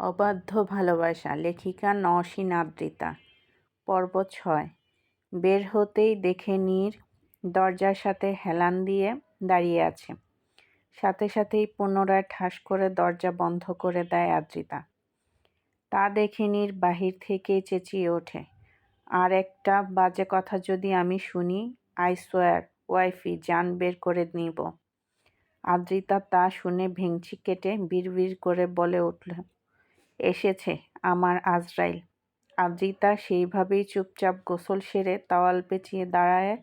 অবাধ্য ভালোবাসা, লেখিকা নওশিন আদ্রিতা পর্ব ছয়। বের হতেই দেখে নীর দরজার সাথে হেলান দিয়ে দাঁড়িয়ে আছে। সাথে সাথেই পুনরায় ঠাস করে দরজা বন্ধ করে দেয় আদ্রিতা তা দেখে নীর বাহির থেকেই চেঁচিয়ে ওঠে। আর একটা বাজে কথা যদি আমি শুনি, আই সোয়ার ওয়াইফি জান বের করে নিব। আদ্রিতা তা শুনে ভেংচি কেটে বিড়বিড় করে বলে উঠল এসেছে আমার আজরাইল। আদ্রিতা সেইভাবেই চুপচাপ গোসল সেরে তাওয়াল পেঁচিয়ে দাঁড়ায়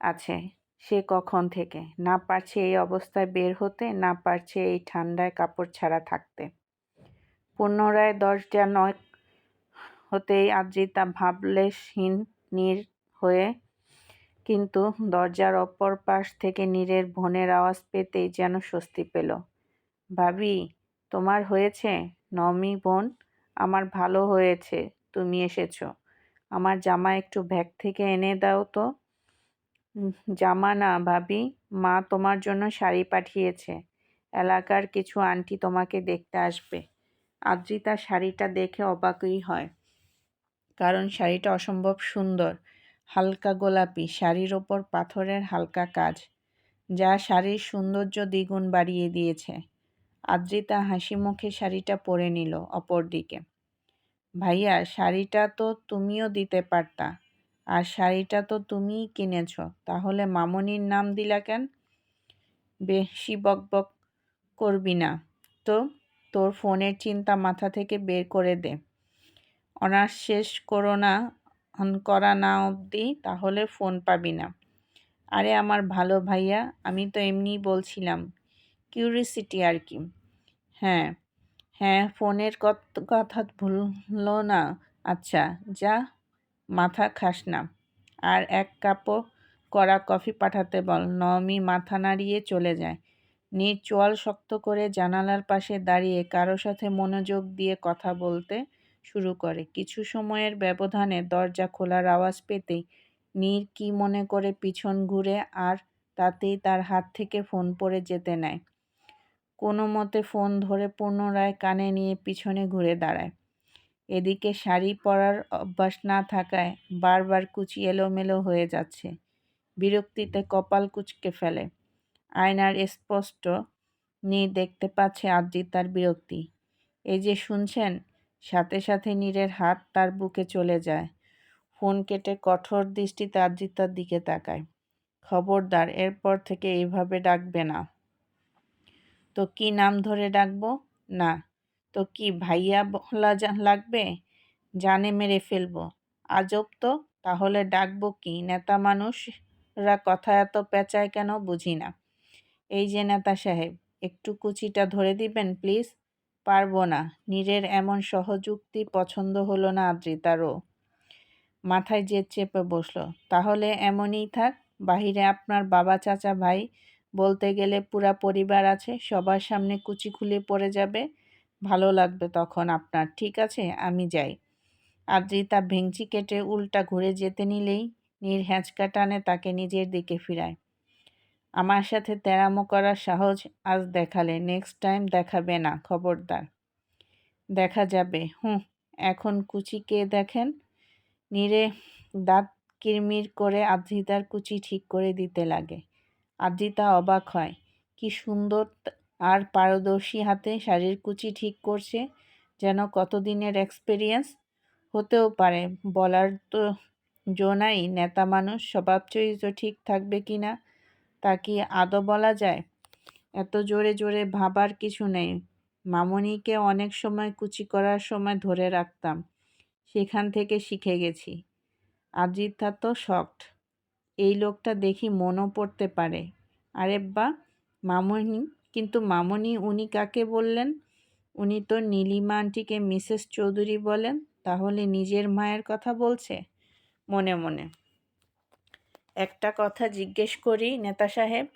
আছে। সে কখন থেকে? না পারছে এই অবস্থায় বের হতে, না পারছে এই ঠান্ডায় কাপড় ছাড়া থাকতে। পুনরায় দশটা নয় হতেই আদ্রিতা ভাবলেশহীন নীর হয়ে কিন্তু দরজার অপর পাশ থেকে নীরের ভনের আওয়াজ পেতেই যেন স্বস্তি পেল। ভাবি, তোমার হয়েছে? নমি বোন, আমার ভালো হয়েছে, তুমি এসেছ। আমার জামা একটু ব্যাগ থেকে এনে দাও তো। জামা না, ভাবি। মা তোমার জন্য শাড়ি পাঠিয়েছে। এলাকার কিছু আন্টি তোমাকে দেখতে আসবে। আদ্রিতা শাড়িটা দেখে অবাকই হয়, কারণ শাড়িটা অসম্ভব সুন্দর। হালকা গোলাপি, শাড়ির ওপর পাথরের হালকা কাজ। যা শাড়ির সৌন্দর্য দ্বিগুণ বাড়িয়ে দিয়েছে। আদ্রিতা হাসি মুখে শাড়িটা পরে নিল অপর দিকে ভাইয়া, শাড়িটা তো তুমিও দিতে পারতা। আর শাড়িটা তো তুমিই কিনেছ, তাহলে মামনির নাম দিলা কেন? বেশি বকবক করবি না। তো, তোর ফোনের চিন্তা মাথা থেকে বের করে দে। অনার্স শেষ করো না করা না অবধি, তাহলে ফোন পাবি না। আরে আমার ভালো ভাইয়া, আমি তো এমনিই বলছিলাম। কিউরিসিটি আর কি। হ্যাঁ। হ্যাঁ ফোনের কথা ভুললো না। আচ্ছা যা, মাথা খাস না। আর এক কাপও করা কফি পাঠাতে বল, নমি মাথা নাড়িয়ে চলে যায়। নীর চোয়াল শক্ত করে জানালার পাশে দাঁড়িয়ে কারও সাথে মনোযোগ দিয়ে কথা বলতে শুরু করে। কিছু সময়ের ব্যবধানে দরজা খোলার আওয়াজ পেতেই নীর কি মনে করে পিছন ঘুরে আর তাতেই তার হাত থেকে ফোন পড়ে যেতে নেয়। কোনো মতে ফোন ধরে পুনরায় কানে নিয়ে পিছনে ঘুরে দাঁড়ায়। এদিকে শাড়ি পরার অভ্যাস না থাকায় বারবার কুচি এলোমেলো হয়ে যাচ্ছে। বিরক্তিতে কপাল কুচকে ফেলে। আয়নার স্পষ্ট নি দেখতে পাচ্ছে আদ্রিতার বিরক্তি। এই যে শুনছেন, সাথে সাথে নীরের হাত তার বুকে চলে যায়। ফোন কেটে কঠোর দৃষ্টিতে আদ্রিতার দিকে তাকায়। খবরদার, এরপর থেকে এইভাবে ডাকবে না। তো কি নাম ধরে ডাকবো? না। তো কি ভাইয়া বলা লাগবে? জানে মেরে ফেলব। আজব তো, তাহলে ডাকবো কি? নেতা মানুষরা কথা এত পেঁচায় কেন বুঝি না। এই যে নেতা সাহেব, একটু কুচিটা ধরে দিবেন, প্লিজ? পারব না। নীরের এমন সহযুক্তি পছন্দ হলো না আদ্রিতারও। মাথায় জেদ চেপে বসল, তাহলে এমনই থাক, বাহিরে আপনার বাবা চাচা ভাই বলতে গেলে পুরা পরিবার আছে, সবার সামনে কুচি খুলে পড়ে যাবে, ভালো লাগবে তখন আপনার। ঠিক আছে, আমি যাই। আদ্রিতা ভেংচি কেটে উল্টা ঘুরে যেতে নিলেই নীর হ্যাঁচকা টানে তাকে নিজের দিকে ফিরায়। আমার সাথে তেরামো করার সাহস আজ দেখালে নেক্সট টাইম দেখাবে না, খবরদার। দেখা যাবে। হুঁ, এখন কুচি কে দেখেন? নীরে দাঁত কিরমির করে আদ্রিতার কুচি ঠিক করে দিতে লাগে। আদ্রিতা অবাক হয়। কি সুন্দর আর পারদর্শী হাতে শাড়ির কুচি ঠিক করছে যেন কতদিনের এক্সপেরিয়েন্স হতেও পারে, বলার তো জো নাই, নেতা মানুষ, স্বভাব চরিত্র ঠিক থাকবে কি না, তা কি আদৌ বলা যায়? এত জোরে জোরে ভাবার কিছু নেই। মামনিকে অনেক সময় কুচি করার সময় ধরে রাখতাম। সেখান থেকে শিখে গেছি। আদ্রিতা তো শক্ট এই লোকটা দেখি মনও পড়তে পারে। আরে বা, মামনি, কিন্তু মামনি উনি কাকে বললেন? উনি তো নীলিমা আন্টিকে মিসেস চৌধুরী বলেন, তাহলে নিজের মায়ের কথা বলছে? মনে মনে। একটা কথা জিজ্ঞেস করি নেতা সাহেব,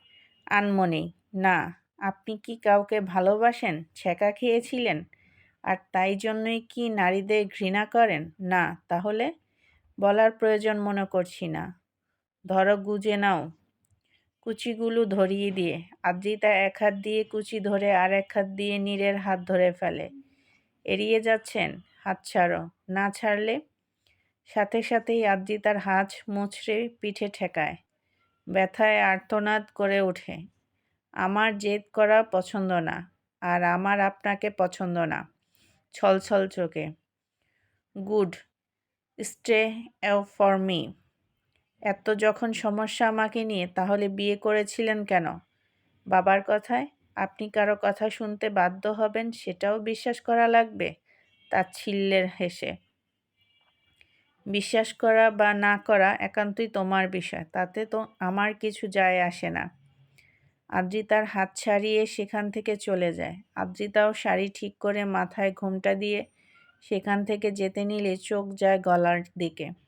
আনমনেই, না, আপনি কি কাউকে ভালোবাসেন? ছেঁকা খেয়েছিলেন? আর তাই জন্যই কি নারীদের ঘৃণা করেন? না, তাহলে বলার প্রয়োজন মনে করছি না। ধরো গুজে নাও। কুচিগুলো ধরিয়ে দিয়ে আদ্রিতা এক হাত দিয়ে কুচি ধরে আর এক হাত দিয়ে নীরের হাত ধরে ফেলে। এড়িয়ে যাচ্ছেন? হাত ছাড়ো। না ছাড়লে? সাথে সাথেই আদ্রিতার হাত মুচড়ে পিঠে ঠেকায়। ব্যথায় আর্তনাদ করে ওঠে। আমার জেদ করা পছন্দ না, আর আমার আপনাকে পছন্দ না। ছলছল চোখে। গুড। Stay for me. এত যখন সমস্যা আমাকে নিয়ে, তাহলে বিয়ে করেছিলেন কেন? বাবার কথায়? আপনি কারও কথা শুনতে বাধ্য হবেন, সেটাও বিশ্বাস করা লাগবে? তার ছিল্লের হেসে। বিশ্বাস করা বা না করা একান্তই তোমার বিষয়, তাতে তো আমার কিছু যায় আসে না। আদ্রিতার হাত ছাড়িয়ে সেখান থেকে চলে যায়। আদ্রিতাও শাড়ি ঠিক করে মাথায় ঘোমটা দিয়ে সেখান থেকে যেতে নিলে চোখ যায় গলার দিকে।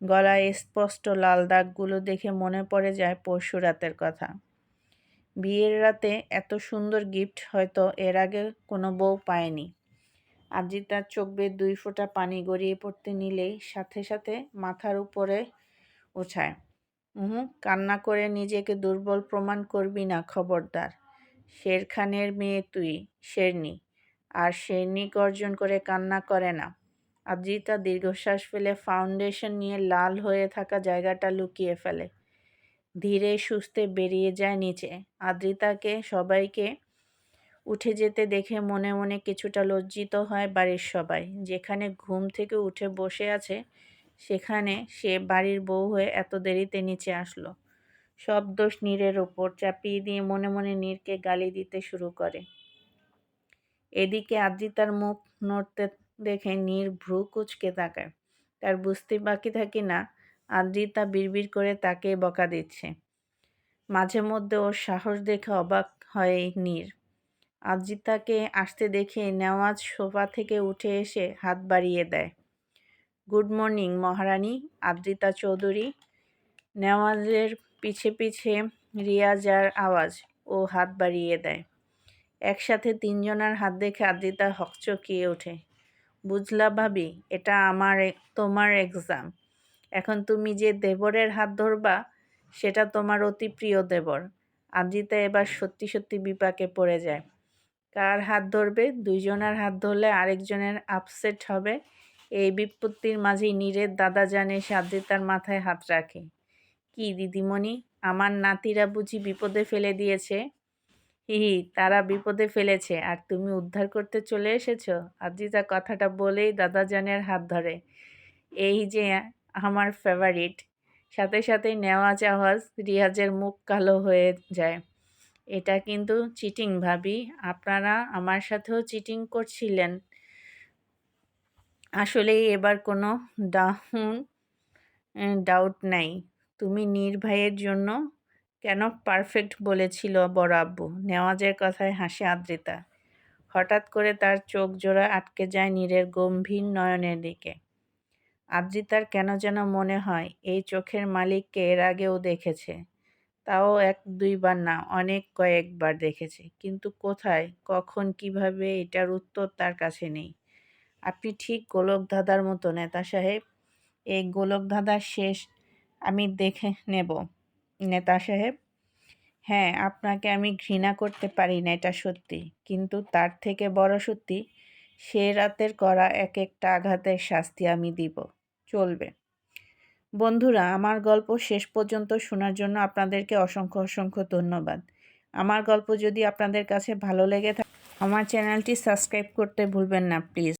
গলায় স্পষ্ট লাল দাগগুলো দেখে মনে পড়ে যায় পরশু রাতের কথা। বিয়ের রাতে এত সুন্দর গিফট হয়তো এর আগে কোনো বউ পায়নি। আজি তার চোখ বেয়ে দুই ফোঁটা পানি গড়িয়ে পড়তে নিলেই সাথে সাথে মাথার উপরে ওঠায়। হুম কান্না করে নিজেকে দুর্বল প্রমাণ করবি না, খবরদার। শের খানের মেয়ে তুই, শেরনি। আর শেরনি গর্জন করে কান্না করে না। আদ্রিতা দীর্ঘশ্বাস ফেলে ফাউন্ডেশন নিয়ে লাল হয়ে থাকা জায়গাটা লুকিয়ে ফেলে। ধীরে সুস্থে বেরিয়ে যায় নিচে। আদ্রিতাকে সবাইকে উঠে যেতে দেখে মনে মনে কিছুটা লজ্জিত হয় বাড়ির সবাই। যেখানে ঘুম থেকে উঠে বসে আছে, সেখানে সে বাড়ির বউ হয়ে এত দেরিতে নিচে আসলো। সব দোষ নীরের ওপর চাপিয়ে দিয়ে মনে মনে নীরকে গালি দিতে শুরু করে। এদিকে আদ্রিতার মুখ নড়তে দেখে নীর ভ্রু কুচকে তাকায়। তার বুঝতে বাকি থাকে না, আদ্রিতা বিড়বিড় করে তাকে বকা দিচ্ছে। মাঝে মধ্যে ওর সাহস দেখে অবাক হয় নীর। আদ্রিতাকে আসতে দেখে নেওয়াজ সোফা থেকে উঠে এসে হাত বাড়িয়ে দেয়। গুড মর্নিং, মহারানী, আদ্রিতা চৌধুরী। নেওয়াজের পিছে পিছে রিয়াজার আওয়াজ, ও হাত বাড়িয়ে দেয়। একসাথে তিনজনের হাত দেখে আদ্রিতা হকচকিয়ে ওঠে। বুঝলা ভাবি, এটা আমার তোমার এক্সাম এখন তুমি যে দেবরের হাত ধরবা, সেটা তোমার অতি প্রিয় দেবর। আদ্রিতা এবার সত্যি সত্যি বিপাকে পড়ে যায়। কার হাত ধরবে? দুইজনের হাত ধরলে আরেকজনের আপসেট হবে। এই বিপত্তির মাঝেই নীরের দাদা জানে সে আদ্রিতার মাথায় হাত রাখে। কি দিদিমণি, আমার নাতিরা বুঝি বিপদে ফেলে দিয়েছে। হি হি, তারা বিপদে ফেলেছে, আর তুমি উদ্ধার করতে চলে এসেছ? আদ্রিতা কথাটা বলেই দাদাজানের হাত ধরে। এই যে আমার ফেভারিট সাথে সাথে নেওয়াজ আওয়াজ রিয়াজের মুখ কালো হয়ে যায়। এটা কিন্তু চিটিং ভাবি। আপনারা আমার সাথেও চিটিং করছিলেন। আসলেই এবার কোনো ডাউন ডাউট নাই। তুমি নির্ভয়ের জন্য কেন পারফেক্ট বলেছিল বড় আব্বু? নেওয়াজের কথায় হাসে আদ্রিতা। হঠাৎ করে তার চোখ জোড়া আটকে যায় নীরের গম্ভীর নয়নের দিকে। আদ্রিতার কেন যেন মনে হয়, এই চোখের মালিককে এর আগেও দেখেছে। তাও এক দুইবার না, অনেক কয়েকবার দেখেছে। কিন্তু কোথায়, কখন, কীভাবে, এটার উত্তর তার কাছে নেই। আপনি ঠিক গোলক ধাঁধার মতো, নেতা সাহেব। এই গোলক ধাঁধার শেষ আমি দেখে নেব। নেতা সাহেব হ্যাঁ আপনাকে আমি ঘৃণা করতে পারি না এটা সত্যি, কিন্তু তার থেকে বড় সত্যি, সে রাতের করা এক একটা আঘাতের শাস্তি আমি দিব। চলবে। বন্ধুরা, আমার গল্প শেষ পর্যন্ত শোনার জন্য আপনাদেরকে অসংখ্য অসংখ্য ধন্যবাদ। আমার গল্প যদি আপনাদের কাছে ভালো লেগে থাকে, আমার চ্যানেলটি সাবস্ক্রাইব করতে ভুলবেন না, প্লিজ।